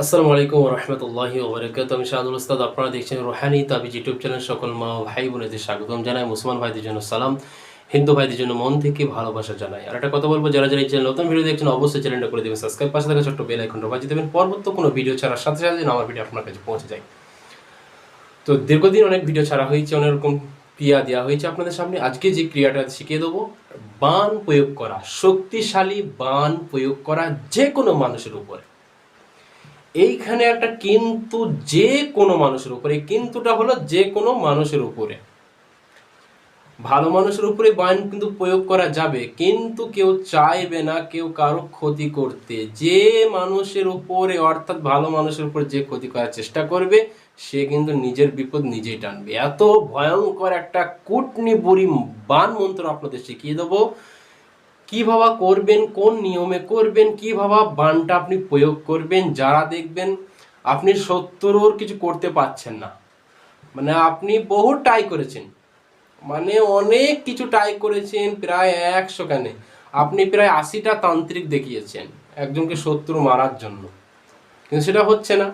আসসালামু আলাইকুম রহমতুল্লাহি ওবরাকাত আমি শাহাদুল উস্তাদ, আপনারা দেখছেন রোহানি তাবিজ ইউটিউব চ্যানেল, সকল মা ও ভাই বোনেদের স্বাগতম জানাই, মুসলমান ভাইদের জন্য সালাম, হিন্দু ভাইদের জন্য মন থেকে ভালোবাসা জানাই। আর একটা কথা বলব, যারা যারা এই চ্যানেল নতুন ভিডিও দেখছেন, অবশ্যই চ্যানেলটা করে দেবেন সাবস্ক্রাইব পাশে থাকা ছোট্ট বেল আইকনটা বাজিয়ে দেবেন। পরবর্তী কোনো ভিডিও ছাড়ার সাথে সাথে আমার ভিডিও আপনার কাছে পৌঁছে যায়। তো দীর্ঘদিন অনেক ভিডিও ছাড়া হয়েছে, অনেক রকম ক্রিয়া দেওয়া হয়েছে আপনাদের সামনে। আজকে যে ক্রিয়াটা শিখিয়ে দেবো, বান প্রয়োগ করা, শক্তিশালী বান প্রয়োগ করা যে কোনো মানুষের উপরে। এইখানে একটা কিন্তু যে কোনো মানুষের উপরে কিন্তুটা হলো যে কোনো মানুষের উপরে। ভালো মানুষের উপরে বান কিন্তু প্রয়োগ করা যাবে, কিন্তু কেউ চাইবে না কেউ কারও ক্ষতি করতে। যে মানুষের উপরে, অর্থাৎ ভালো মানুষের উপর যে ক্ষতি করার চেষ্টা করবে, সে কিন্তু নিজের বিপদ নিজেই টানবে। এত ভয়ঙ্কর একটা কুটনি বুড়ি বান মন্ত্র আপনাদের শিখিয়ে দেবো। কীভাবে করবেন, কোন নিয়মে করবেন কীভাবে বানটা আপনি প্রয়োগ করবেন, যারা দেখবেন আপনি সত্তরও কিছু করতে পারছেন না। মানে আপনি বহু ট্রাই করেছেন। মানে অনেক কিছু ট্রাই করেছেন, প্রায় একশো কানে আপনি প্রায় আশিটা তান্ত্রিক দেখিয়েছেন একজনকে শত্রু মারার জন্য। কিন্তু সেটা হচ্ছে না।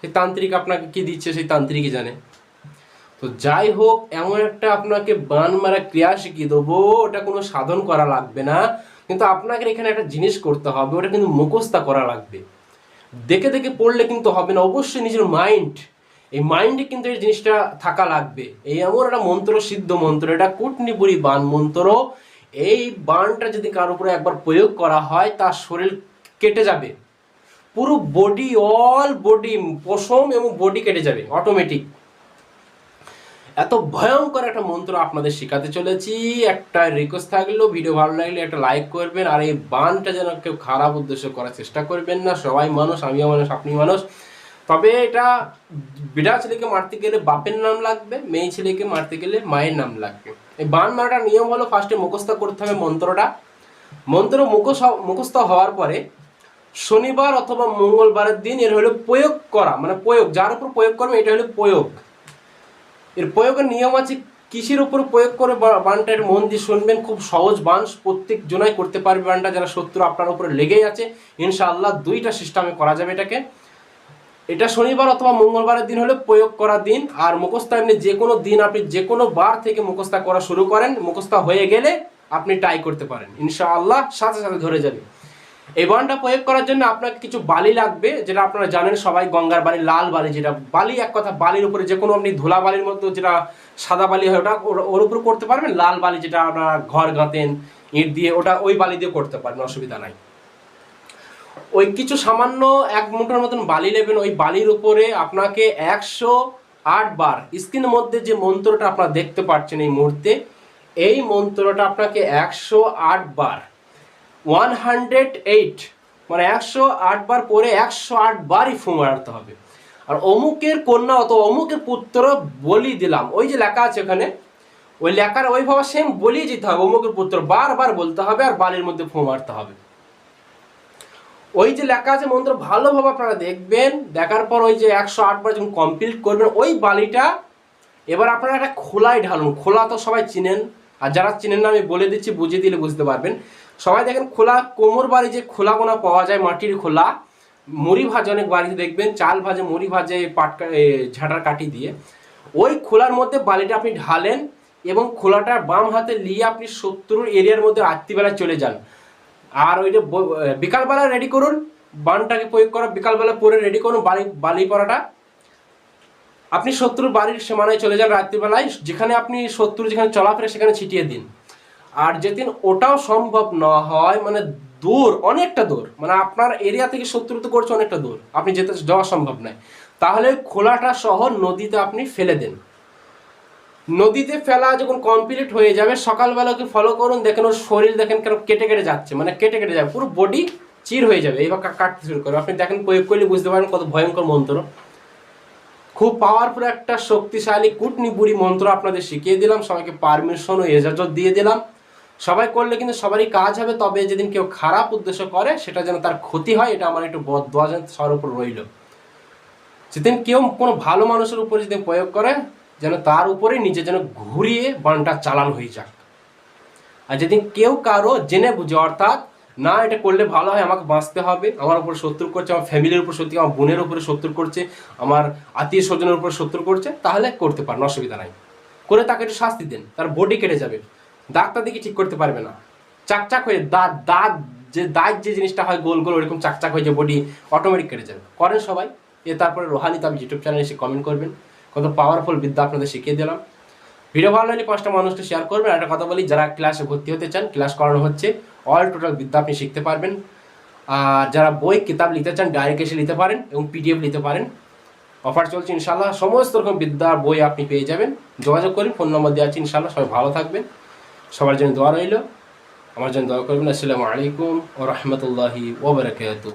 সেই তান্ত্রিক আপনাকে কি দিচ্ছে? সেই তান্ত্রিকই জানে। তো যাই হোক, এমন একটা আপনাকে বান মারা ক্রিয়া শিখিয়ে দেবো, ওটা কোনো সাধন করা লাগবে না। কিন্তু আপনাকে এখানে একটা জিনিস করতে হবে, ওটা কিন্তু মুখস্থা করা লাগবে। দেখে দেখে পড়লে কিন্তু হবে না, অবশ্যই নিজের মাইন্ড এই মাইন্ডে কিন্তু এই জিনিসটা থাকা লাগবে। এই এমন একটা মন্ত্র, সিদ্ধ মন্ত্র, এটা কুটনিপুরি বান মন্ত্র। এই বানটা যদি কারোর উপরে একবার প্রয়োগ করা হয়, তার শরীর কেটে যাবে। পুরো বডি অল বডি পশম এবং বডি কেটে যাবে অটোমেটিক এত ভয়ঙ্কর একটা মন্ত্র আপনাদের শেখাতে চলেছি। একটা রিকোয়েস্ট থাকলেও ভিডিও ভালো লাগলে একটা লাইক করবেন, আর এই বানটা যেন কেউ খারাপ উদ্দেশ্য করার চেষ্টা করবেন না। সবাই মানুষ, আমিও মানুষ, আপনি মানুষ। তবে এটা বিড়া ছেলেকে মারতে গেলে বাপের নাম লাগবে, মেয়ে ছেলেকে মারতে গেলে মায়ের নাম লাগবে। এই বান মারাটার নিয়ম হলো ফার্স্টে মুখস্থ করতে হবে মন্ত্রটা। মন্ত্র মুখস্থ মুখস্থ হওয়ার পরে শনিবার অথবা মঙ্গলবারের দিন এর হলো প্রয়োগ করা মানে প্রয়োগ, যার উপর প্রয়োগ করবে এটা হলো প্রয়োগ। এর প্রয়োগের নিয়ম আছে, কৃষির উপর প্রয়োগ করে বা- বানটা এর মন দিয়ে শুনবেন, খুব সহজ বান, প্রত্যেক জনাই করতে পারবে বানটা, যারা শত্রু আপনার উপরে লেগেই আছে। ইনশাআল্লাহ দুইটা সিস্টেমে করা যাবে এটাকে। এটা শনিবার অথবা মঙ্গলবারের দিন হলে প্রয়োগ করার দিন, আর মুখস্থা এমনি যে কোনো দিন আপনি যে কোনো বার থেকে মুখস্থা করা শুরু করেন, মুখস্থা হয়ে গেলে আপনি ট্রাই করতে পারেন। ইনশাআল্লাহ সাথে সাথে ধরে যাবে। এই বানটা প্রয়োগ করার জন্য আপনাকে কিছু বালি লাগবে, যেটা আপনারা জানেন সবাই গঙ্গার বালি, লাল বালি, যেটা বালি এক কথা, বালির উপরে যে কোনো আপনি ধুলা বালির মতো যেটা সাদা বালি হয়, ওটা ওর- উপর করতে পারবেন? লাল বালি যেটা আপনারা ঘর গাঁতেন, ইট দিয়ে, ওটা ওই বালি দিয়ে করতে পারবেন অসুবিধা নাই। ওই কিছু সামান্য এক মুঠোর মতন বালি নেবেন, ওই বালির উপরে আপনাকে একশো আট বার স্ক্রিনের মধ্যে যে মন্ত্রটা আপনারা দেখতে পাচ্ছেন এই মুহূর্তে, এই মন্ত্রটা আপনাকে একশো আট বার ওয়ান হান্ড্রেড এইট মানে একশো আট বার পরে একশো আট বারই ফু মারতে হবে। আর অমুকের কন্যা অত অমুকের পুত্র বলি দিলাম। ওই যে লেখা আছে ওখানে ওই লেখার ওইভাবে সেম বলিয়ে যেতে হবে, অমুকের পুত্র বারবার বলতে হবে আর বালির মধ্যে ফু মারতে হবে। ওই যে লেখা আছে মন্ত্র, ভালোভাবে আপনারা দেখবেন, দেখার পর ওই যে একশো আটবার যখন কমপ্লিট করবেন, ওই বালিটা এবার আপনারা একটা খোলায় ঢালুন। খোলা তো সবাই চিনেন আর যারা চিনেন না, আমি বলে দিচ্ছি, বুঝিয়ে দিলে বুঝতে পারবেন। সবাই দেখেন, খোলা, কোমর বাড়ি যে খোলা গোনা পাওয়া যায়, মাটির খোলা, মুড়ি ভাজে অনেক বাড়িতে দেখবেন, চাল ভাজে, মুড়ি ভাজে পাটকা ঝাঁটার কাঠি দিয়ে। ওই খোলার মধ্যে বালিটা আপনি ঢালেন এবং খোলাটার বাম হাতে নিয়ে আপনি শত্রুর এরিয়ার মধ্যে রাত্রিবেলায় চলে যান। আর ওইটা বিকালবেলা রেডি করুন, বানটাকে প্রয়োগ করা, বিকালবেলা পরে রেডি করুন, বালি বালি পরাটা। আপনি শত্রুর বাড়ির সীমানায় চলে যান রাত্রিবেলায়, যেখানে আপনি শত্রু যেখানে চলাফেরা সেখানে ছিটিয়ে দিন। আর যেদিন ওটাও সম্ভব না হয় মানে দূর, অনেকটা দূর মানে আপনার এরিয়া থেকে শত্রু তো করছে অনেকটা দূর, আপনি যেতে যাওয়া সম্ভব নয়। তাহলে খোলাটা সহ নদীতে আপনি ফেলে দেন। নদীতে ফেলা যখন কমপ্লিট হয়ে যাবে, সকালবেলা ওকে ফলো করুন, দেখেন ওর শরীর দেখেন কেন কেটে কেটে যাচ্ছে মানে কেটে কেটে যাবে, পুরো বডি চির হয়ে যাবে, এইবার কা- কাটতে শুরু করবে। আপনি দেখেন প্রয়োগ করলে বুঝতে পারবেন কত ভয়ঙ্কর মন্ত্র। খুব পাওয়ারফুল একটা শক্তিশালী কুটনিপুরি মন্ত্র আপনাদের শিখিয়ে দিলাম, সবাইকে পারমিশন ও এজাজত দিয়ে দিলাম। সবাই করলে কিন্তু সবারই কাজ হবে, তবে যেদিন কেউ খারাপ উদ্দেশ্য করে, সেটা যেন তার ক্ষতি হয়, এটা আমার একটু যেন সবার উপর রইল। যেদিন কেউ কোনো ভালো মানুষের উপরে যদি প্রয়োগ করে, যেন তার উপরে নিজে যেন ঘুরিয়ে বানটা চালান হয়ে যাক। আর যেদিন কেউ কারও জেনে বুঝে, অর্থাৎ না, এটা করলে ভালো হয়, আমাকে বাঁচতে হবে। আমার উপর শত্রু করছে, আমার ফ্যামিলির উপর শত্রু, আমার বোনের উপরে শত্রু করছে, আমার আত্মীয় স্বজনের উপর শত্রু করছে, তাহলে করতে পারেন অসুবিধা নাই। করে তাকে একটু শাস্তি দেন, তার বডি কেটে যাবে। ডাক্তার দিকে ঠিক করতে পারবে না। চাকচাক হয়ে দাঁত দাঁত যে দাঁত যে জিনিসটা হয় গোল গোল, ওরকম চাকচাক হয়ে যে বডি অটোমেটিক কেটে যাবে। করেন সবাই, এ তারপরে রোহানি তাম ইউটিউব চ্যানেলে এসে কমেন্ট করবেন। কত পাওয়ারফুল বিদ্যা আপনাদের শিখিয়ে দিলাম। ভিডিও ভালো লাগলে পাঁচটা মানুষকে শেয়ার করবেন একটা কথা বলি, যারা ক্লাসে ভর্তি হতে চান ক্লাস করানো হচ্ছে অল টোটাল বিদ্যা আপনি শিখতে পারবেন। আর যারা বই, কিতাব নিতে চান ডাইরেক্ট এসে নিতে পারেন এবং পিডিএফ নিতে পারেন। অফার চলছে ইনশাল্লাহ সমস্ত রকম বিদ্যার বই আপনি পেয়ে যাবেন। যোগাযোগ করুন ফোন নম্বর দেওয়া আছে ইনশাল্লাহ সবাই ভালো থাকবেন সবার জন্য দোয়া রইল। আমার জন্য দোয়া করবেন। আসসালামু আলাইকুম ও রহমতুল্লাহি ওবরাকাতু